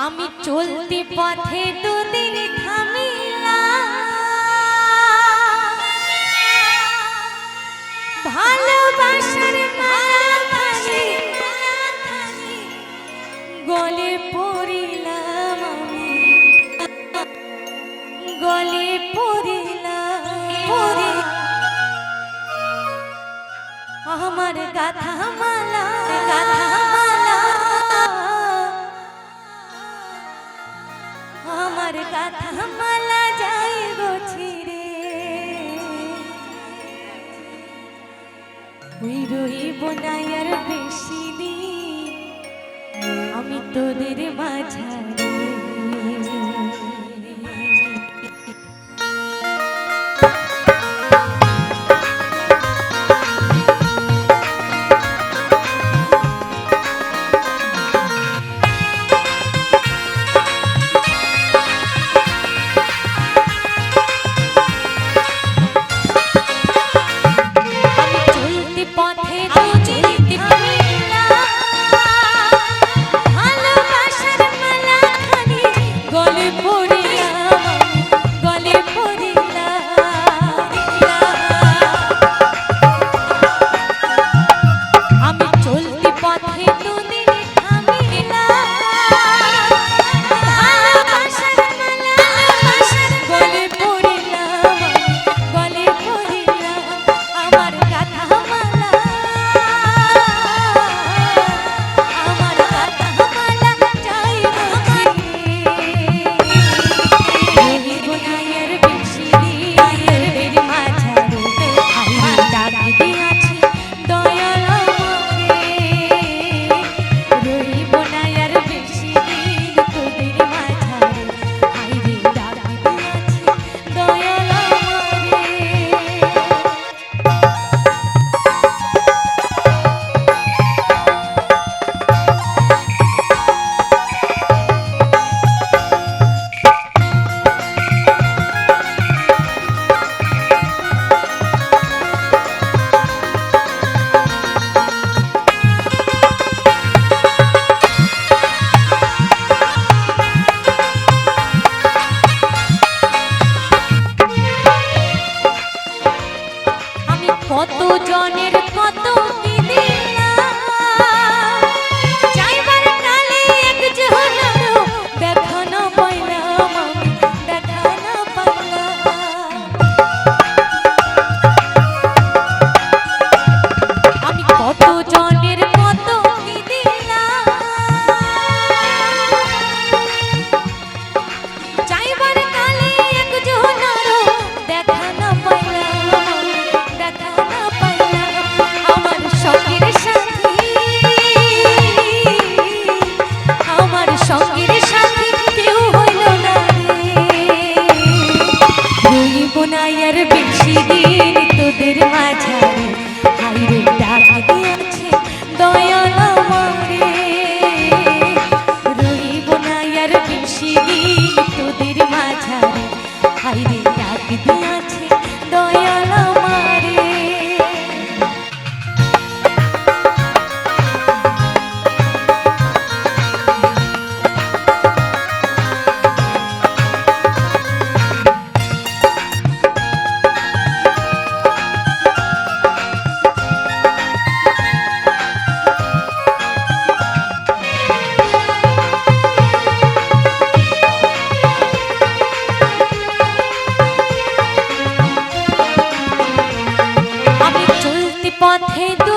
আমি চলতি পথে দুদিন থাম তোমার কথা মালা যাই ছিড়ে। ওই রইব না আর বেশি দিন আমি তোদের মাঝা পথে